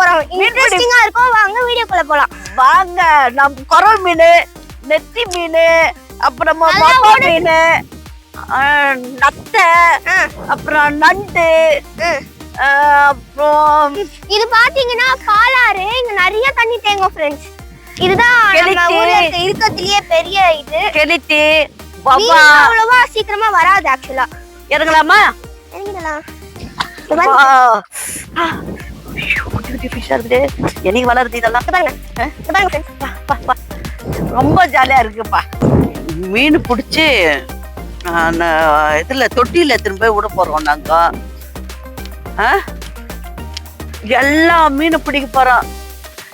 போறோம். இன்ட்ரெஸ்டிங்கா இருக்கும். வாங்க வீடியோக்குள்ள போலாம். வாங்க நம்ம குறவ மீன் நெத்தி மீன் அப்புறமா ஓடுது. மீன் நத்தை அப்புறம் நண்டு அப்புறம் இது பாத்தீங்கன்னா பாலாறு இங்க நிறைய தண்ணி தேங்கும் ஃப்ரெண்ட்ஸ் இதுதான் இருக்கத்திலேயே பெரிய இது. கெளுத்தி அவ்வளவா சீக்கிரமா வராது ஆக்சுவலா இறங்கலாமா? இறங்கிடலாம். வா. ஆ, ஐயோ, குட்டி குட்டி ஃபிஷ்ஷா இருக்குது. என்னைக்கு வளருது இதெல்லாம். ரொம்ப ஜாலியா இருக்குப்பா. மீன் பிடிச்சி இதுல தொட்டியில திரும்ப விட போறோம் நாங்க. ஆ? எல்லா மீன் பிடிக்க போறோம்.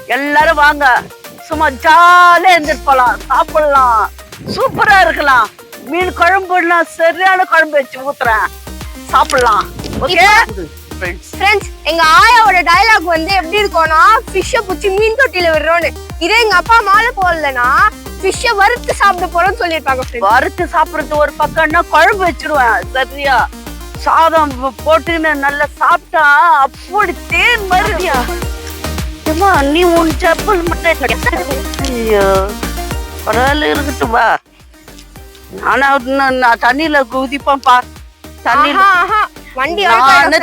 எல்லாரும் வாங்க. சும்மா ஜாலியா இருந்துட்டு போலாம். சாப்பிடலாம். சூப்பரா இருக்கலாம். மீன் குழம்புலாம் சரியான குழம்பு வச்சு ஊத்துறேன். சாப்பிடலாம். ஓகே ஃப்ரெண்ட்ஸ் எங்க ஆயாவோட டயலாக் வந்து எப்படி இருக்கும்னா ஃபிஷ்ஷை பிடிச்சி மீன் தொட்டில விடுறோம்னு. இதே எங்க அப்பா மாலை போடலனா ஃபிஷ்ஷை வறுத்து சாப்பிட போறோம்னு சொல்லியிருப்பாங்க வறுத்து சாப்பிடுறது ஒரு பக்கம்னா குழம்பு வச்சிருவேன் சரியா? சாதம் போ- போட்டுன்னு நல்லா சாப்பிட்டா அப்படி தேன் மருதியா ஏம்மா நீ உன் செப்பல் மட்டும். ஐயோ பரவாயில்ல இருக்கட்டும் வா. ஆனா நான் தண்ணியில குதிப்பேன்ப்பா. தண்ணியில ஆஹா, ஆஹா. வண்டி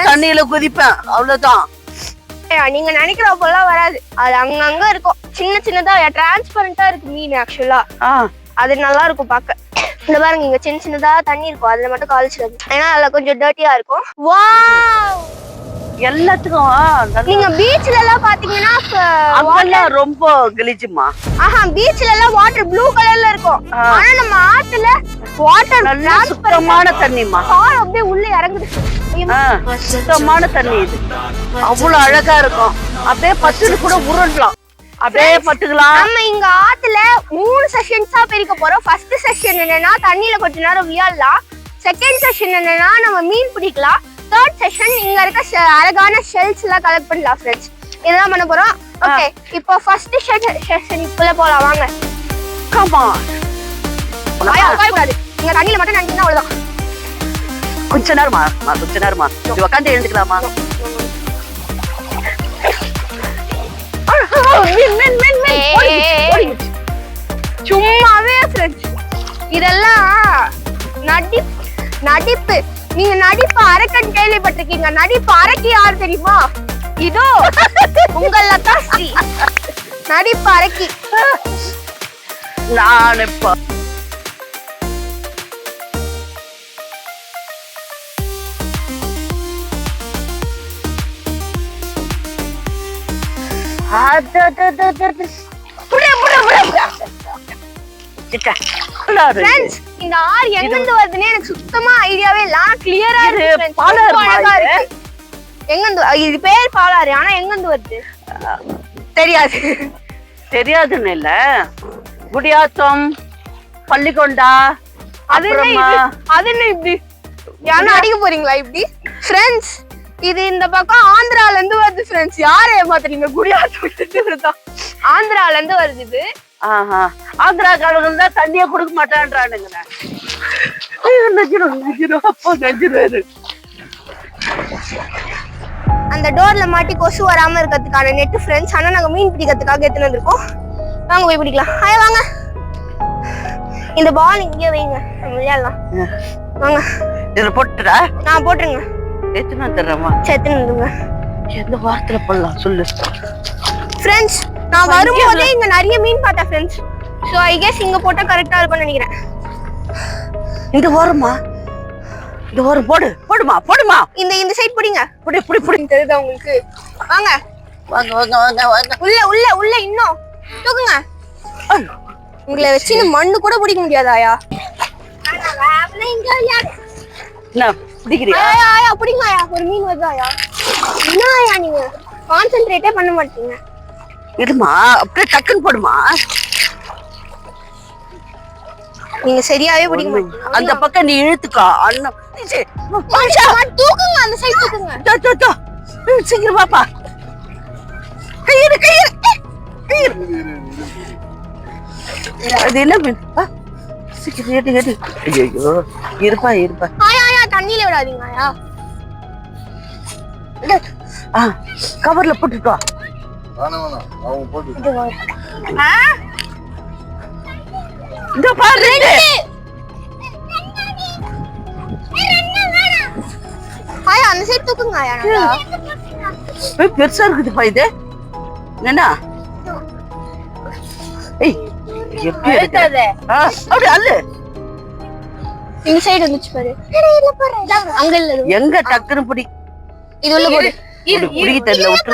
தண்ணியில குதிப்பேன். அவ்வளவுதான். நீங்க நினைக்கிற போலாம் வராது. அது அங்கங்க இருக்கும். சின்ன சின்னதா டிரான்ஸ்பரண்டா இருக்கு மீன் ஆக்சுவலா அது நல்லா இருக்கும் பார்க்க. இந்த பாருங்க இங்க சின்ன சின்னதா தண்ணி இருக்கும். அதுல மட்டும் காலிச்சிடாது ஏன்னா அதுல கொஞ்சம் டர்ட்டியா இருக்கும். வாவ் எல்லாத்துக்கும் நீங்க பீச்ல எல்லாம் பாத்தீங்கன்னா அங்கெல்லாம் ரொம்ப கலிஜுமா ஆஹா பீச்ல எல்லாம் வாட்டர் ப்ளூ கலர்ல இருக்கும். ஆனா நம்ம ஆத்துல வாட்டர் நல்லா சுத்தமான தண்ணிமா கால் அப்படியே உள்ள இறங்குது. சுத்தமான தண்ணி இது. அவ்வளவு அழகா இருக்கும். அப்படியே பத்துன்னு கூட உருண்டலாம். அப்படியே பத்துக்கலாம். நம்ம இங்க ஆத்துல மூணு செஷன்ஸா பிரிக்க போறோம். ஃபர்ஸ்ட் செஷன் என்னன்னா தண்ணியில கொஞ்ச நேரம் விளையாடலாம் செகண்ட் செஷன் என்னன்னா நம்ம மீன் பிடிக்கலாம். தேர்ட் செஷன் இங்க இருக்க அழகான ஷெல்ஸ் எல்லாம் கலெக்ட் பண்ணலாம் ஃப்ரெண்ட்ஸ் இதெல்லாம் பண்ண போறோம். ஓகே இப்போ ஃபர்ஸ்ட் செஷன் குள்ள போலாம் வாங்க. கமா ஆயா உட்காரக்கூடாது. நீங்க தண்ணியில மட்டும் நினைச்சீங்கன்னா அவ்வளவுதான். கொஞ்ச நேரமா கொஞ்ச நேரமா உட்காந்து எழுந்துக்கலாமா. சும்மாவே இதெல்லாம் நடி நடிப்பு. நீங்க நடிப்பு அரக்கன் கேள்விப்பட்டிருக்கீங்க. நடிப்பு அரக்கி யார் தெரியுமா? இதோ உங்கள தான் ஸ்ரீ நடிப்பு அரக்கி. நான் இப்ப அததததத. புடியா, புடியா, ஃப்ரெண்ட்ஸ் இந்த ஆறு எங்க இருந்து வருதுன்னு எனக்கு சுத்தமா ஐடியாவே இல்ல. ஆனா கிளியரா இருக்கு ரொம்ப அழகா. இருக்கு. இது பேர் பாலாறு ஆனா எங்க இருந்து வருது? தெரியாது. தெரியாதுன்னு இல்ல. குடியாத்தம் பள்ளிக்கொண்டா அது என்ன? அது என்ன இப்படி? யாரும் அடிக்க போறீங்களா இப்படி? ஃப்ரெண்ட்ஸ் இது இந்த பக்கம் ஆந்திரால இருந்து வருது ஃப்ரெண்ட்ஸ் யார ஏமாத்துறீங்க? குடியாத்தம் ஆந்திரால இருந்து வருது இது. ஆஹா. ஆந்திராக்காரங்க தான் தண்ணியே கொடுக்க மாட்டான்றானுங்க. ஐயோ நெஞ்சிரும் நெஞ்சிரும் அப்போ அந்த டோர்ல மாட்டி கொசு வராம இருக்கிறதுக்கான நெட் ஃப்ரெண்ட்ஸ் ஆனா நாங்க மீன் பிடிக்கிறதுக்காக எடுத்துட்டு வந்திருக்கோம். வாங்க போய் பிடிக்கலாம். ஹாய் வாங்க. இந்த பால் இங்கே வைங்க. விளையாடலாம். வாங்க. இதுல போட்டுடா. நான் போட்டுருங்க. எத்தனை வந்துடுறமா சரி வந்துருங்க. எந்த வாரத்துல போடலாம் சொல்லு. ஃப்ரெண்ட்ஸ் நான் வரும்போதே இங்க நிறைய மீன் பார்த்தேன் ஃப்ரெண்ட்ஸ் ஸோ ஐ கெஸ் இங்க போட்டா கரெக்டா இருக்கும்னு நினைக்கிறேன். இந்த வாரமா இந்த வாரம். போடு போடுமா போடுமா. இந்த இந்த சைட் பிடிங்க. புடி புடி புடி. தெரியுதா உங்களுக்கு? வாங்க. வாங்க வாங்க வாங்க வாங்க. உள்ள உள்ள உள்ள இன்னும். தூக்குங்க. உங்களை வச்சு இந்த மண்ணு கூட பிடிக்க முடியாதாயா? என்ன பிடிக்கிறியா? ஆயா ஆயா பிடிங்க ஆயா ஒரு மீன் வருது ஆயா என்ன ஆயா நீங்க? கான்சென்ட்ரேட்டே பண்ண மாட்டீங்க. இருமா அப்படியே டக்குன்னு போடுமா? நீங்க சரியாவே பிடிக்க மாட்டீங்க. அந்த பக்கம் நீ இழுத்துக்கோ அண்ணன். தூக்குங்க அந்த சைடு தூக்குங்க. தோ, தோ, சீக்கிரம் வாப்பா. கையிரு கையிரு கையிரு அது என்ன மீன்? சீக்கிரம் எடு எடு. ஐயோ இருப்பா இருப்பா. ஆயா ஆயா தண்ணியில விடாதீங்க ஆயா. ஆ கவர்ல போட்டுட்டு இந்த பாரு ஆயா அந்த சைடு தூக்குங்க ஆயா பெருசா இருக்குதுப்பா இது என்னண்ணா ஏய் எப்படி அப்படி அல்லு இந்த சைடு வந்துச்சு பாரு அங்க இல்ல. எங்க டக்குன்னு பிடி இது உள்ள போடு பிடிக்க தெரியல விட்டு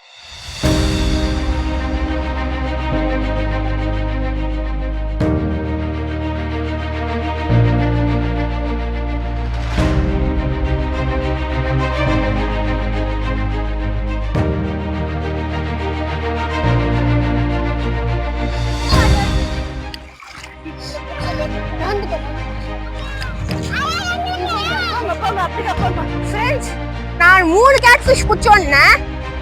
மூணு கேட் ஃபிஷ் பிடிச்சோன்னே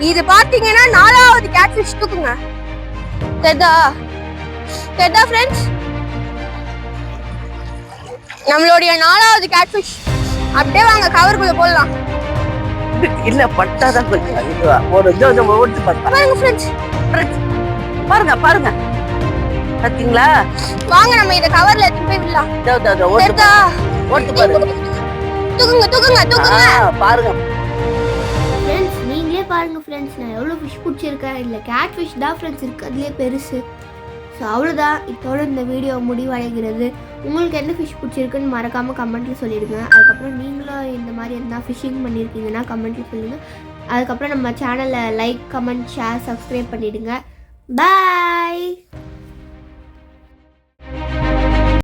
இது பாத்தீங்கன்னா நாலாவது கேட் ஃபிஷ் தூக்குங்க. தெரிதா தெரிதா ஃப்ரெண்ட்ஸ் நம்மளுடைய நாலாவது கேட் ஃபிஷ் அப்படியே வாங்க கவருக்குள்ள போடலாம். இல்ல பட்டாதான் கொஞ்சம். ஒரு வந்து ஓட்டு பார்த்தா பாருங்க ஃப்ரெண்ட்ஸ் பாருங்க பாருங்க. பாத்தீங்களா? வாங்க நம்ம இத கவர்ல எடுத்து போய் விடலாம். ஓட்டு பாருங்க தூக்குங்க தூக்குங்க தூக்குங்க. பாருங்க. பாருங்கள் ஃப்ரெண்ட்ஸ் நான் எவ்வளோ ஃபிஷ் பிடிச்சிருக்கேன்? இல்லை கேட் ஃபிஷ் தான் ஃப்ரெண்ட்ஸ் இருக்குது அதுலேயே பெருசு. ஸோ அவ்வளோதான் இதோட இந்த வீடியோ முடிவடைகிறது. உங்களுக்கு எந்த ஃபிஷ் பிடிச்சிருக்குன்னு மறக்காமல் கமெண்ட்டில் சொல்லிடுங்க. அதுக்கப்புறம் நீங்களும் இந்த மாதிரி இருந்தால் ஃபிஷிங் பண்ணியிருக்கீங்கன்னா கமெண்ட்டில் சொல்லுங்கள் அதுக்கப்புறம் நம்ம சேனலை லைக் கமெண்ட் ஷேர் சப்ஸ்கிரைப் பண்ணிவிடுங்க பாய்